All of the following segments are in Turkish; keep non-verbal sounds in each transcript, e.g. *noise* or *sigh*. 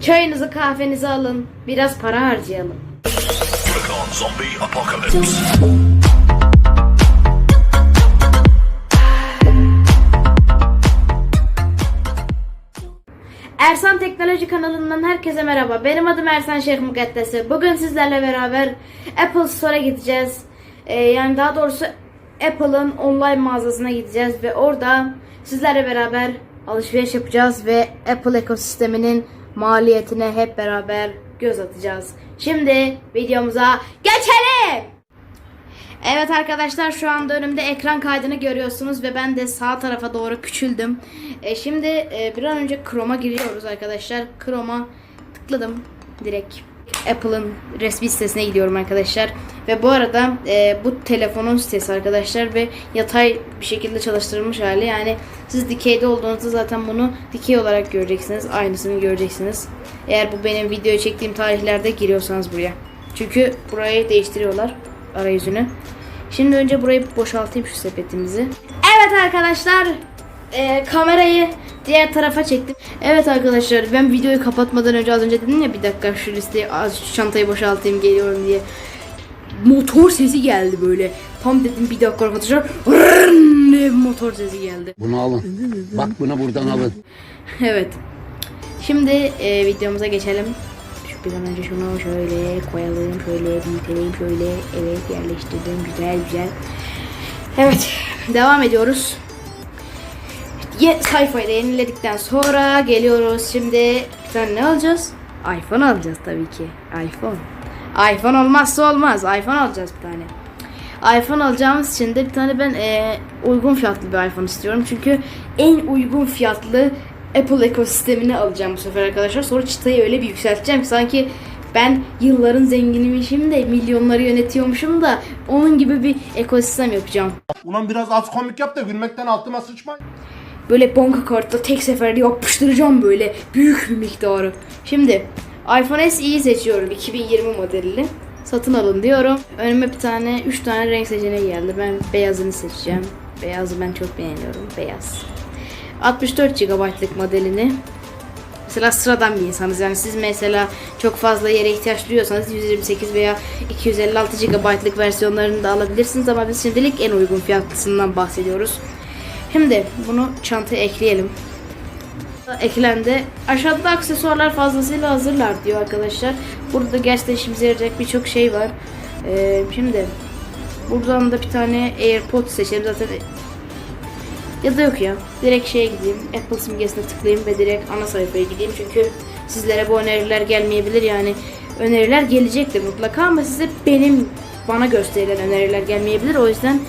Çayınızı kahvenizi alın. Biraz para harcayalım. Ersan Teknoloji kanalından herkese merhaba. Benim adım Ersan Şeyh Mukaddesi. Bugün sizlerle beraber Apple Store'a gideceğiz. Ee, yani daha doğrusu Apple'ın online mağazasına gideceğiz ve orada sizlerle beraber alışveriş yapacağız ve Apple ekosisteminin maliyetine hep beraber göz atacağız. Şimdi videomuza geçelim. Evet arkadaşlar şu anda önümde ekran kaydını görüyorsunuz ve ben de sağ tarafa doğru küçüldüm. E, şimdi e, bir an önce Chrome'a giriyoruz arkadaşlar. Chrome'a tıkladım direkt. Apple'ın resmi sitesine gidiyorum arkadaşlar. Ve bu arada e, bu telefonun sitesi arkadaşlar ve yatay bir şekilde çalıştırılmış hali. Yani siz dikeyde olduğunuzda zaten bunu dikey olarak göreceksiniz. Aynısını göreceksiniz. Eğer bu benim videoyu çektiğim tarihlerde giriyorsanız buraya. Çünkü burayı değiştiriyorlar arayüzünü. Şimdi önce burayı boşaltayım şu sepetimizi. Evet arkadaşlar e, kamerayı diğer tarafa çektim. Evet arkadaşlar ben videoyu kapatmadan önce az önce dedim ya bir dakika şu listeyi az çantayı boşaltayım geliyorum diye. Motor sesi geldi böyle. Tam dedim bir dakika arkadaşlar. Bir motor sesi geldi. Bunu alın. Bak bunu buradan alın. Evet. Şimdi e, videomuza geçelim. Şu bir an önce şunu şöyle koyalım, şöyle büyütelim, şöyle evet yerleştirdim güzel güzel. Evet, devam ediyoruz. Ye, sayfayı da yeniledikten sonra geliyoruz. Şimdi bir tane ne alacağız? iPhone alacağız tabii ki. iPhone. iPhone olmazsa olmaz. iPhone alacağız bir tane iPhone alacağımız için de bir tane ben e, uygun fiyatlı bir iPhone istiyorum. Çünkü en uygun fiyatlı Apple ekosistemini alacağım bu sefer arkadaşlar. Sonra çıtayı öyle bir yükselteceğim ki sanki ben yılların zenginiymişim de milyonları yönetiyormuşum da onun gibi bir ekosistem yapacağım. Ulan biraz az komik yap da gülmekten altıma sıçma. Böyle banka kartla tek seferde yapıştıracağım böyle büyük bir miktarı. Şimdi iPhone SE'yi seçiyorum 2020 modelini. Satın alın diyorum. Önüme bir tane 3 tane renk seçeneği geldi. Ben beyazını seçeceğim. Beyazı ben çok beğeniyorum. Beyaz. 64 GB'lık modelini. Mesela sıradan bir insanız yani siz mesela çok fazla yere ihtiyaç duyuyorsanız 128 veya 256 GB'lık versiyonlarını da alabilirsiniz ama biz şimdilik en uygun fiyatlısından bahsediyoruz. Şimdi bunu çantaya ekleyelim. Eklendi. Aşağıda aksesuarlar fazlasıyla hazırlar diyor arkadaşlar. Burada gerçekten işimize yarayacak birçok şey var. Ee, şimdi buradan da bir tane AirPods seçelim zaten. Ya da yok ya. Direkt şeye gideyim. Apple simgesine tıklayayım ve direkt ana sayfaya gideyim. Çünkü sizlere bu öneriler gelmeyebilir. Yani öneriler gelecektir mutlaka ama size benim bana gösterilen öneriler gelmeyebilir. O yüzden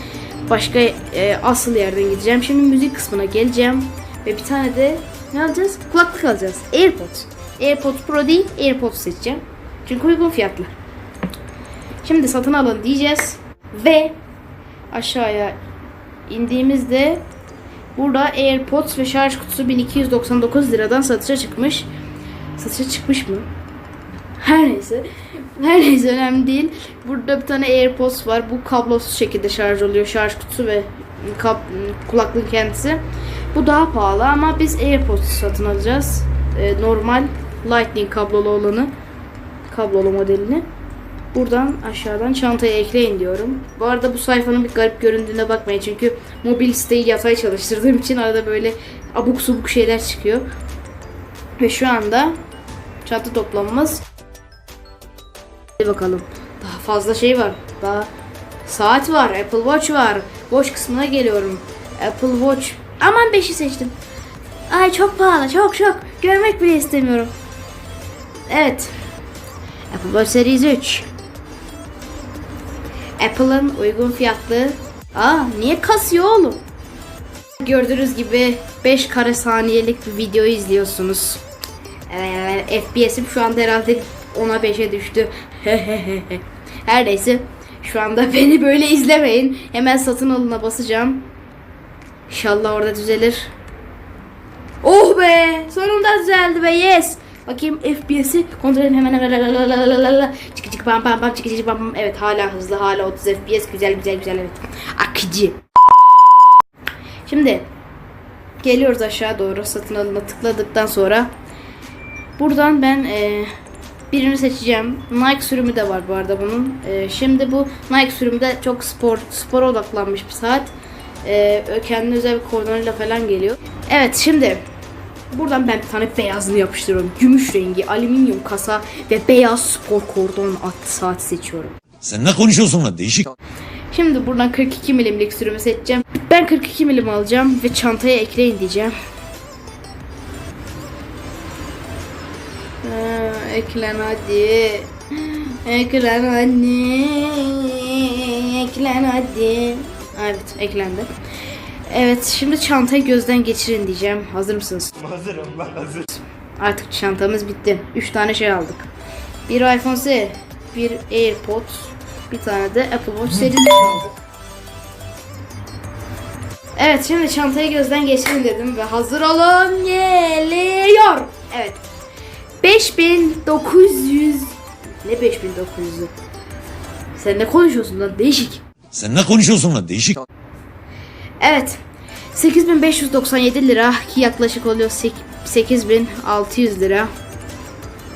başka e, asıl yerden gideceğim. Şimdi müzik kısmına geleceğim. Ve bir tane de ne alacağız? Kulaklık alacağız. AirPods. AirPods Pro değil, AirPods seçeceğim. Çünkü uygun fiyatlı. Şimdi satın alın diyeceğiz. Ve aşağıya indiğimizde burada AirPods ve şarj kutusu 1299 liradan satışa çıkmış. Satışa çıkmış mı? Her neyse. *laughs* Her neyse önemli değil. Burada bir tane AirPods var. Bu kablosuz şekilde şarj oluyor. Şarj kutusu ve kap, kulaklığın kendisi. Bu daha pahalı ama biz AirPods satın alacağız. Ee, normal Lightning kablolu olanı. Kablolu modelini. Buradan aşağıdan çantaya ekleyin diyorum. Bu arada bu sayfanın bir garip göründüğüne bakmayın. Çünkü mobil siteyi yatay çalıştırdığım için arada böyle abuk subuk şeyler çıkıyor. Ve şu anda çanta toplamımız Hadi bakalım. Daha fazla şey var. Daha saat var, Apple Watch var. Watch kısmına geliyorum. Apple Watch. Aman 5'i seçtim. Ay çok pahalı, çok çok. Görmek bile istemiyorum. Evet. Apple Watch Series 3. Apple'ın uygun fiyatlı. Aa niye kasıyor oğlum? Gördüğünüz gibi 5 kare saniyelik bir video izliyorsunuz. Ee, FPS'im şu anda herhalde 10'a 5'e düştü. Her neyse. Şu anda *laughs* beni böyle izlemeyin. Hemen satın alına basacağım. İnşallah orada düzelir. Oh be! Sonunda düzeldi be yes. Bakayım FPS'i kontrol edeyim hemen çık çık pam pam pam çık çık pam pam. Evet hala hızlı hala 30 FPS güzel güzel güzel evet. Akıcı. Şimdi geliyoruz aşağı doğru satın alına tıkladıktan sonra Buradan ben e, birini seçeceğim. Nike sürümü de var bu arada bunun. E, şimdi bu Nike sürümü de çok spor spora odaklanmış bir saat. E, kendine özel bir kordonuyla falan geliyor. Evet şimdi buradan ben bir tane beyazını yapıştırıyorum. Gümüş rengi, alüminyum kasa ve beyaz spor kordon attı saat seçiyorum. Sen ne konuşuyorsun lan değişik. Şimdi buradan 42 milimlik sürümü seçeceğim. Ben 42 milim alacağım ve çantaya ekleyin diyeceğim. Eklen hadi. Eklen hadi. Eklen hadi. Evet eklendi. Evet şimdi çantayı gözden geçirin diyeceğim. Hazır mısınız? Hazırım ben hazır. Artık çantamız bitti. 3 tane şey aldık. Bir iPhone S, bir AirPods, bir tane de Apple Watch serisi aldık. Evet şimdi çantayı gözden geçirin dedim ve hazır olun geliyor. Evet. 5900 ne 5900'ü? Sen ne konuşuyorsun lan değişik. Sen ne konuşuyorsun lan değişik. Evet. 8597 lira ki yaklaşık oluyor sek- 8600 lira.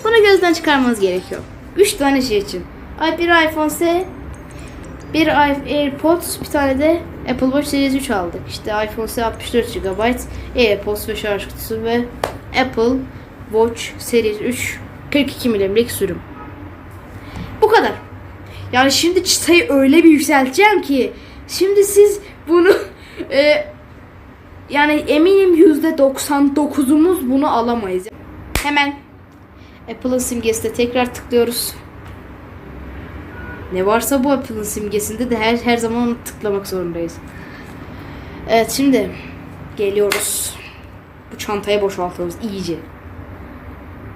Bunu gözden çıkarmanız gerekiyor. 3 tane şey için. Ay bir iPhone S, bir AirPods, bir tane de Apple Watch Series 3 aldık. İşte iPhone S 64 GB, AirPods ve şarj kutusu ve Apple Watch Series 3 42 milimlik sürüm. Bu kadar. Yani şimdi çıtayı öyle bir yükselteceğim ki şimdi siz bunu *laughs* e, yani eminim yüzde 99'umuz bunu alamayız. Hemen Apple'ın simgesine tekrar tıklıyoruz. Ne varsa bu Apple'ın simgesinde de her her zaman onu tıklamak zorundayız. Evet şimdi geliyoruz. Bu çantayı boşaltıyoruz iyice.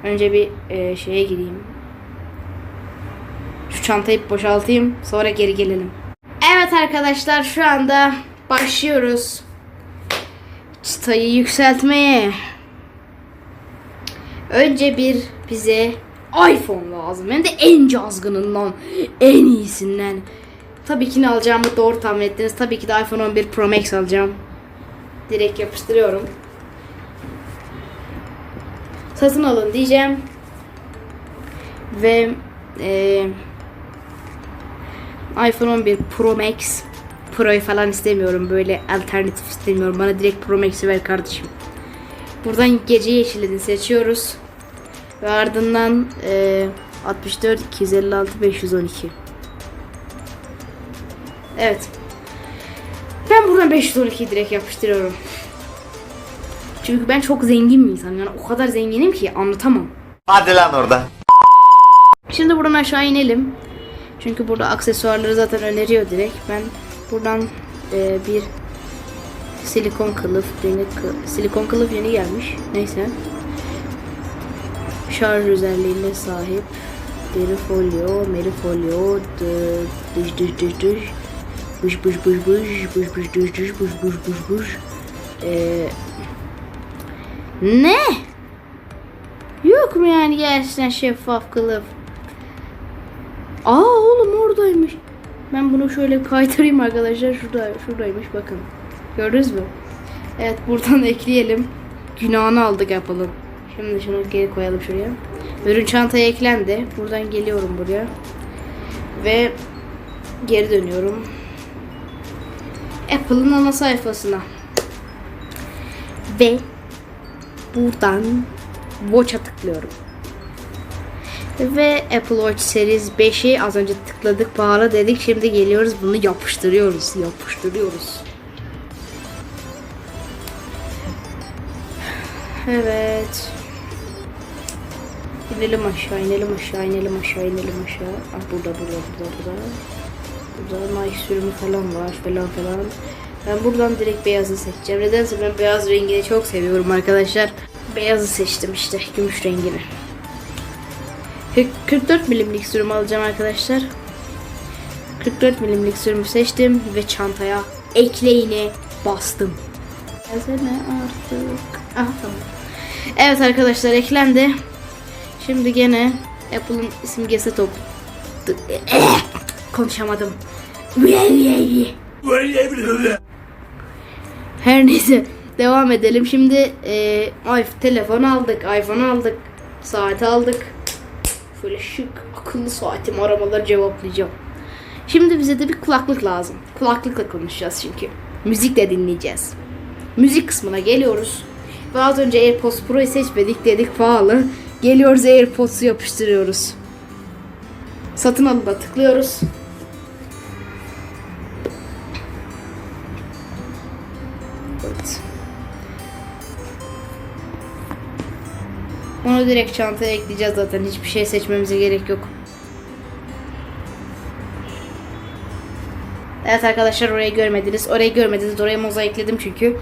Önce bir e, şeye gireyim. Şu çantayı boşaltayım sonra geri gelelim. Evet arkadaşlar şu anda başlıyoruz. Çıtayı yükseltmeye. Önce bir bize iPhone lazım. Hem de en cazgınından, en iyisinden. Tabii ki ne alacağımı doğru tahmin ettiniz. Tabii ki de iPhone 11 Pro Max alacağım. Direkt yapıştırıyorum. Satın alın diyeceğim. Ve eee iPhone 11 Pro Max Pro'yu falan istemiyorum. Böyle alternatif istemiyorum. Bana direkt Pro Max'i ver kardeşim. Buradan gece yeşilini seçiyoruz. Ve ardından e, 64 256 512. Evet. Ben buradan 512 direkt yapıştırıyorum. Çünkü ben çok zengin bir insanım. Yani o kadar zenginim ki anlatamam. Hadi lan orada. Şimdi buradan aşağı inelim. Çünkü burada aksesuarları zaten öneriyor direkt. Ben buradan e, bir silikon kılıf, yeni silikon kılıf yeni gelmiş. Neyse. Şarj özelliğine sahip. Deri folyo, meri folyo, dış dış dış dış. Bış bış bış bış, bış bış dış dış, bış bış bış bış. Ee, ne? Yok mu yani gerçekten şeffaf kılıf? Aa oğlum oradaymış. Ben bunu şöyle kaydırayım arkadaşlar. Şurada şuradaymış bakın. Gördünüz mü? Evet buradan *laughs* ekleyelim. Günahını aldık yapalım. Şimdi şunu geri koyalım şuraya. Ürün çantaya eklendi. Buradan geliyorum buraya. Ve geri dönüyorum. Apple'ın ana sayfasına. Ve buradan Watch'a tıklıyorum. Ve Apple Watch Series 5'i az önce tıkladık pahalı dedik. Şimdi geliyoruz bunu yapıştırıyoruz. Yapıştırıyoruz. Evet. İnelim aşağı, inelim aşağı, inelim aşağı, inelim aşağı. Ah burada, burada, burada, burada. Burada Nike sürümü falan var falan falan. Ben buradan direkt beyazı seçeceğim. Nedense ben beyaz rengini çok seviyorum arkadaşlar. Beyazı seçtim işte, gümüş rengini. 44 milimlik sürüm alacağım arkadaşlar. 44 milimlik sürümü seçtim ve çantaya ekleyine bastım. Gelsene artık. Ah tamam. Evet arkadaşlar eklendi. Şimdi gene Apple'ın simgesi top. *coughs* Konuşamadım. Her *laughs* neyse devam edelim. Şimdi e, iPhone telefon aldık, iPhone aldık. Saat aldık. Böyle şık akıllı saatim aramaları cevaplayacağım. Şimdi bize de bir kulaklık lazım. Kulaklıkla konuşacağız çünkü. Müzik de dinleyeceğiz. Müzik kısmına geliyoruz. Ve az önce AirPods Pro'yu seçmedik dedik pahalı. Geliyoruz AirPods'u yapıştırıyoruz. Satın alına tıklıyoruz. Onu direkt çantaya ekleyeceğiz zaten. Hiçbir şey seçmemize gerek yok. Evet arkadaşlar orayı görmediniz. Orayı görmediniz. Oraya mozaikledim çünkü.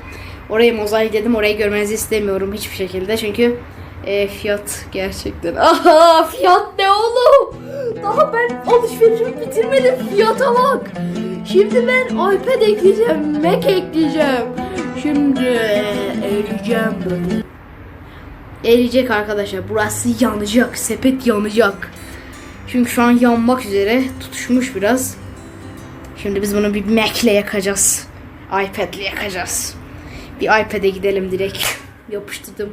Orayı mozaikledim. Orayı görmenizi istemiyorum hiçbir şekilde. Çünkü e, fiyat gerçekten. *laughs* Aha fiyat ne oğlum? Daha ben alışverişimi bitirmedim. Fiyata bak. Şimdi ben iPad ekleyeceğim. Mac ekleyeceğim. Şimdi eriyeceğim böyle. Eriyecek arkadaşlar. Burası yanacak. Sepet yanacak. Çünkü şu an yanmak üzere. Tutuşmuş biraz. Şimdi biz bunu bir Mac'le yakacağız. iPad'le yakacağız. Bir iPad'e gidelim direkt. *laughs* Yapıştırdım.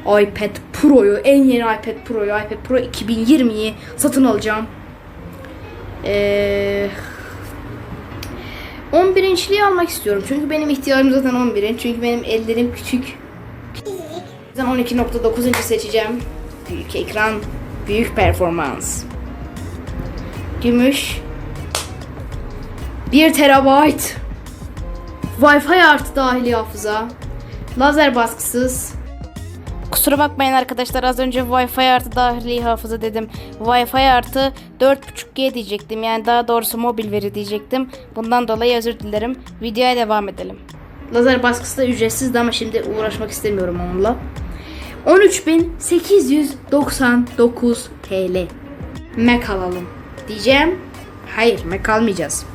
iPad Pro'yu, en yeni iPad Pro'yu, iPad Pro 2020'yi satın alacağım. Ee, 11 inçliği almak istiyorum. Çünkü benim ihtiyacım zaten 11 inç. Çünkü benim ellerim küçük. Yüzden 12.9 inç seçeceğim. Büyük ekran, büyük performans. Gümüş. 1 terabayt. Wi-Fi artı dahili hafıza. Lazer baskısız. Kusura bakmayın arkadaşlar az önce Wi-Fi artı dahili hafıza dedim. Wi-Fi artı 4.5G diyecektim. Yani daha doğrusu mobil veri diyecektim. Bundan dolayı özür dilerim. Videoya devam edelim. Lazer baskısı da ücretsizdi ama şimdi uğraşmak istemiyorum onunla. 13.899 TL. Mac alalım diyeceğim. Hayır Mac almayacağız.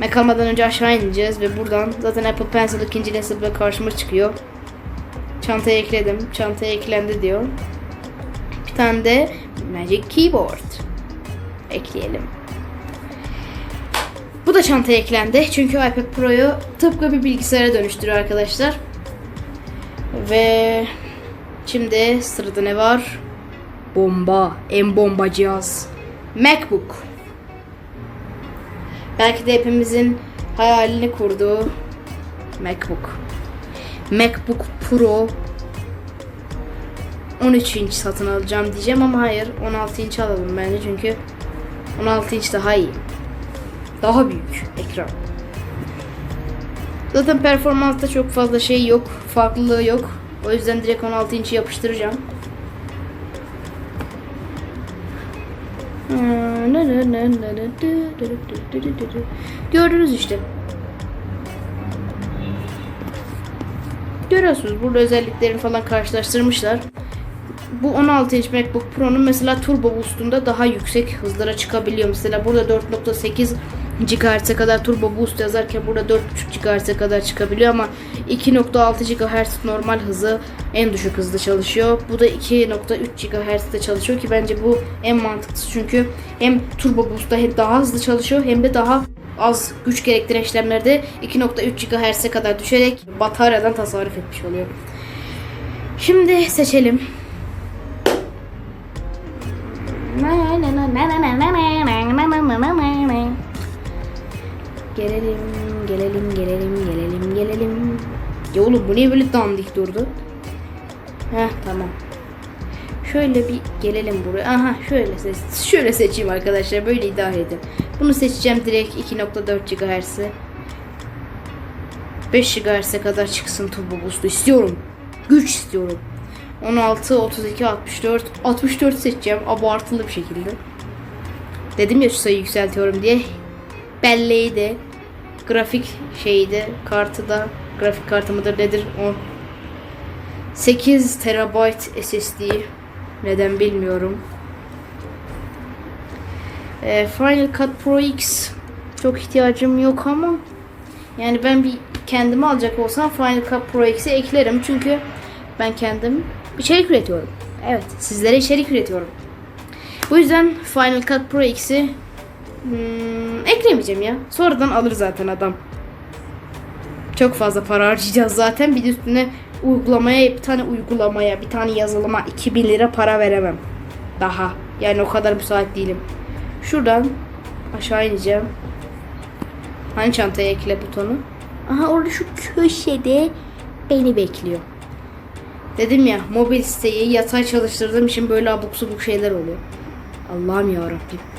Mac almadan önce aşağı ineceğiz ve buradan zaten Apple Pencil ikinci nesilde karşıma çıkıyor. Çantaya ekledim. Çantaya eklendi diyor. Bir tane de Magic Keyboard ekleyelim. Bu da çantaya eklendi. Çünkü iPad Pro'yu tıpkı bir bilgisayara dönüştürüyor arkadaşlar. Ve şimdi sırada ne var? Bomba. En bomba cihaz. MacBook. Belki de hepimizin hayalini kurduğu MacBook. MacBook Pro 13 inç satın alacağım diyeceğim ama hayır 16 inç alalım bence çünkü 16 inç daha iyi. Daha büyük ekran. Zaten performansta çok fazla şey yok, farklılığı yok. O yüzden direkt 16 inç'i yapıştıracağım. Gördünüz işte. Görüyorsunuz burada özelliklerini falan karşılaştırmışlar. Bu 16 inç MacBook Pro'nun mesela Turbo Boost'unda daha yüksek hızlara çıkabiliyor. Mesela burada 4.8 GHz'e kadar Turbo Boost yazarken burada 4.5 GHz'e kadar çıkabiliyor ama 2.6 GHz normal hızı en düşük hızda çalışıyor. Bu da 2.3 GHz'de çalışıyor ki bence bu en mantıklısı çünkü hem Turbo Boost'ta hem daha hızlı çalışıyor hem de daha az güç gerektiren işlemlerde 2.3 GHz'e kadar düşerek bataryadan tasarruf etmiş oluyor. Şimdi seçelim. Gelelim, gelelim, gelelim, gelelim, gelelim. Ya oğlum bu niye böyle dandik durdu? Heh tamam. Şöyle bir gelelim buraya. Aha şöyle seç şöyle seçeyim arkadaşlar. Böyle idare edin. Bunu seçeceğim direkt 2.4 GHz'i. 5 GHz'e kadar çıksın turbo boost'u istiyorum. Güç istiyorum. 16, 32, 64, 64 seçeceğim abartılı bir şekilde. Dedim ya şu sayıyı yükseltiyorum diye. Belliydi. Grafik şeydi. Kartı da grafik kartı mıdır nedir o. 8 terabayt SSD. Neden bilmiyorum. Ee, Final Cut Pro X çok ihtiyacım yok ama yani ben bir kendime alacak olsam Final Cut Pro X'i eklerim çünkü ben kendim içerik üretiyorum. Evet, sizlere içerik üretiyorum. Bu yüzden Final Cut Pro X'i hmm, eklemeyeceğim ya. Sonradan alır zaten adam. Çok fazla para harcayacağız zaten. Bir de üstüne uygulamaya bir tane uygulamaya bir tane yazılıma 2000 lira para veremem. Daha. Yani o kadar müsait değilim. Şuradan aşağı ineceğim. Hani çantaya ekle butonu? Aha orada şu köşede beni bekliyor. Dedim ya mobil siteyi yatay çalıştırdığım için böyle abuk subuk şeyler oluyor. Allah'ım ya Rabbim.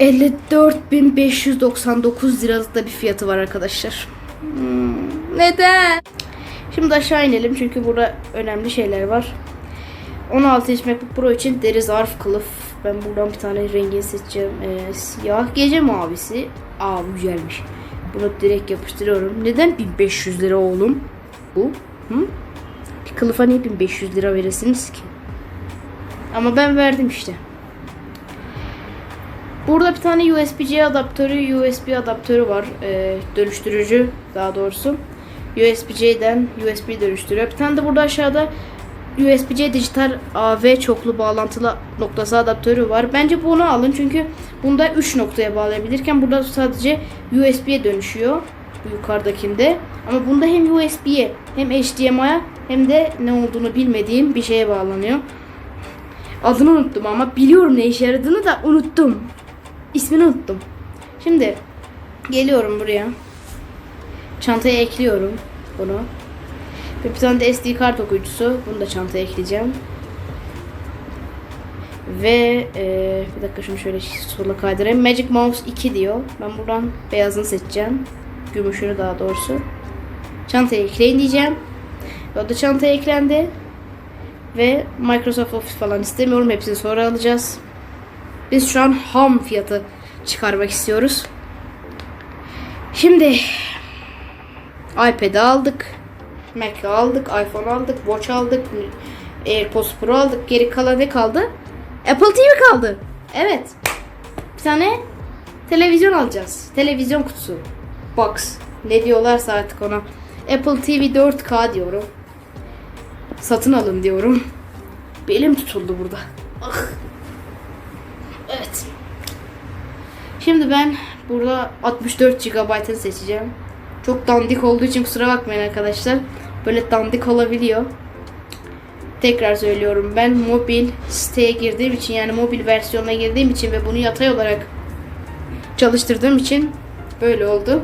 54.599 liralık da bir fiyatı var arkadaşlar. Hmm, neden? Şimdi aşağı inelim çünkü burada önemli şeyler var. 16 inç MacBook Pro için deri zarf kılıf. Ben buradan bir tane rengini seçeceğim. Ee, siyah gece mavisi. Aa bu güzelmiş. Bunu direkt yapıştırıyorum. Neden 1500 lira oğlum? Bu. Hı? Bir kılıfa niye 1500 lira verirsiniz ki? Ama ben verdim işte. Burada bir tane USB-C adaptörü, USB adaptörü var. Ee, dönüştürücü daha doğrusu. USB-C'den USB dönüştürüyor. Bir tane de burada aşağıda USB-C dijital AV çoklu bağlantılı noktası adaptörü var. Bence bunu alın çünkü bunda 3 noktaya bağlayabilirken burada sadece USB'ye dönüşüyor. Bu yukarıdakinde. Ama bunda hem USB'ye hem HDMI'ye hem de ne olduğunu bilmediğim bir şeye bağlanıyor. Adını unuttum ama biliyorum ne işe yaradığını da unuttum. İsmini unuttum. Şimdi geliyorum buraya. Çantaya ekliyorum bunu. Ve bir tane de SD kart okuyucusu. Bunu da çantaya ekleyeceğim. Ve e, bir dakika şunu şöyle sola kaydırayım. Magic Mouse 2 diyor. Ben buradan beyazını seçeceğim. Gümüşünü daha doğrusu. Çantaya ekleyin diyeceğim. O da çantaya eklendi. Ve Microsoft Office falan istemiyorum. Hepsini sonra alacağız. Biz şu an ham fiyatı çıkarmak istiyoruz. Şimdi iPad'i aldık. Mac aldık, iPhone aldık, Watch aldık, AirPods Pro aldık. Geri kalan ne kaldı? Apple TV kaldı. Evet. Bir tane televizyon alacağız. Televizyon kutusu. Box. Ne diyorlarsa artık ona. Apple TV 4K diyorum. Satın alın diyorum. Belim tutuldu burada. Ah. Evet. Şimdi ben burada 64 GB'ını seçeceğim. Çok dandik olduğu için kusura bakmayın arkadaşlar. Böyle dandik olabiliyor. Tekrar söylüyorum ben mobil siteye girdiğim için yani mobil versiyonuna girdiğim için ve bunu yatay olarak çalıştırdığım için böyle oldu.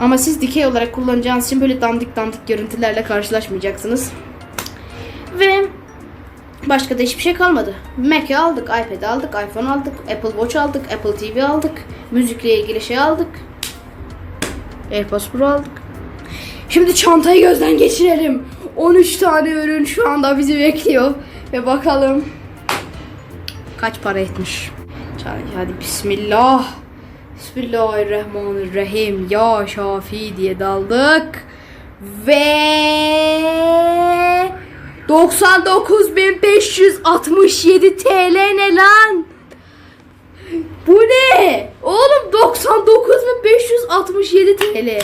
Ama siz dikey olarak kullanacağınız için böyle dandik dandik görüntülerle karşılaşmayacaksınız. Başka da hiçbir şey kalmadı. Mac'i aldık, iPad aldık, iPhone aldık, Apple Watch aldık, Apple TV aldık, müzikle ilgili şey aldık. AirPods Pro aldık. Şimdi çantayı gözden geçirelim. 13 tane ürün şu anda bizi bekliyor. Ve bakalım kaç para etmiş. Hadi bismillah. Bismillahirrahmanirrahim. Ya Şafi diye daldık. Ve 99.567 TL ne lan? Bu ne? Oğlum 99.567 TL.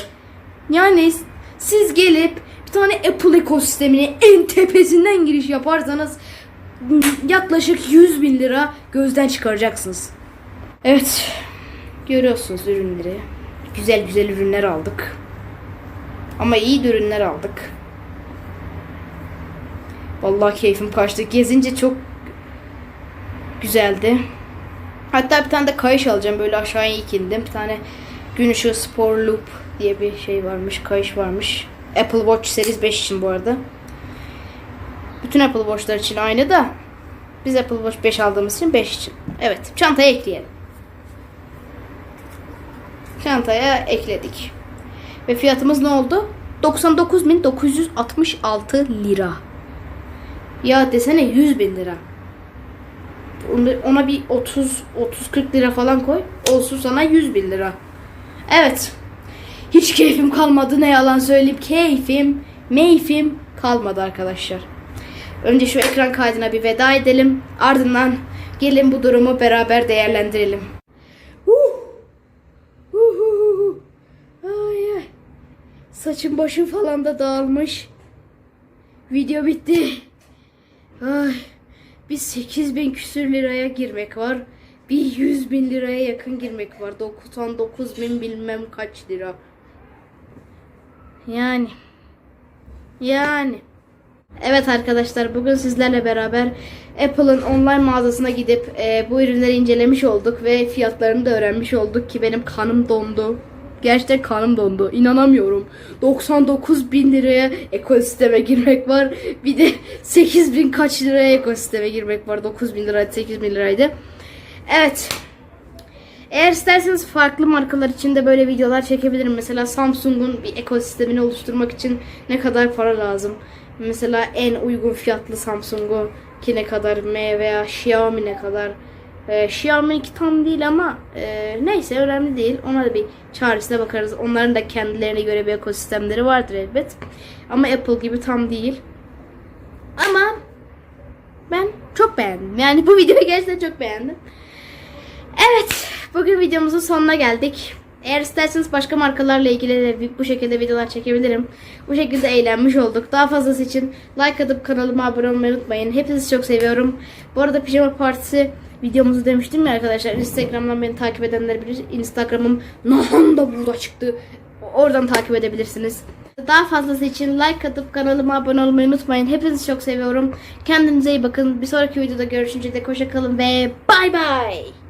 Yani siz gelip bir tane Apple ekosistemine en tepesinden giriş yaparsanız yaklaşık 100 bin lira gözden çıkaracaksınız. Evet. Görüyorsunuz ürünleri. Güzel güzel ürünler aldık. Ama iyi ürünler aldık. Vallahi keyfim kaçtı. Gezince çok güzeldi. Hatta bir tane de kayış alacağım. Böyle aşağıya ilk indim. Bir tane gün ışığı spor loop diye bir şey varmış. Kayış varmış. Apple Watch Series 5 için bu arada. Bütün Apple Watch'lar için aynı da biz Apple Watch 5 aldığımız için 5 için. Evet. Çantaya ekleyelim. Çantaya ekledik. Ve fiyatımız ne oldu? 99.966 lira. Ya desene 100 bin lira. Ona- bir 30 30-40 lira falan koy. Olsun sana 100 bin lira. Evet. Hiç keyfim kalmadı ne yalan söyleyeyim. Keyfim, meyfim kalmadı arkadaşlar. Önce şu ekran kaydına bir veda edelim. Ardından gelin bu durumu beraber değerlendirelim. Ay, ay. Saçım başım falan da dağılmış. Video bitti. Ay, bir 8 bin küsür liraya girmek var. Bir 100 bin liraya yakın girmek var. 99 bin bilmem kaç lira. Yani Yani. Evet arkadaşlar bugün sizlerle beraber Apple'ın online mağazasına gidip e, bu ürünleri incelemiş olduk ve fiyatlarını da öğrenmiş olduk ki benim kanım dondu. Gerçekten kanım dondu. İnanamıyorum. 99 bin liraya ekosisteme girmek var. Bir de 8 bin kaç liraya ekosisteme girmek var. 9 bin liraydı 8 bin liraydı. Evet. Eğer isterseniz farklı markalar için de böyle videolar çekebilirim. Mesela Samsung'un bir ekosistemini oluşturmak için ne kadar para lazım? Mesela en uygun fiyatlı Samsung'u ki ne kadar M veya Xiaomi ne kadar? Ee, Xiaomi tam değil ama e, neyse önemli değil. Ona da bir çaresine bakarız. Onların da kendilerine göre bir ekosistemleri vardır elbet. Ama Apple gibi tam değil. Ama ben çok beğendim. Yani bu videoyu gerçekten çok beğendim. Evet, bugün videomuzun sonuna geldik. Eğer isterseniz başka markalarla ilgili de bu şekilde videolar çekebilirim. Bu şekilde eğlenmiş olduk. Daha fazlası için like atıp kanalıma abone olmayı unutmayın. Hepinizi çok seviyorum. Bu arada pijama partisi videomuzu demiştim ya arkadaşlar. Instagram'dan beni takip edenler bilir. Instagram'ım nahan da burada çıktı. Oradan takip edebilirsiniz. Daha fazlası için like atıp kanalıma abone olmayı unutmayın. Hepinizi çok seviyorum. Kendinize iyi bakın. Bir sonraki videoda görüşünce de hoşça kalın ve bay bay.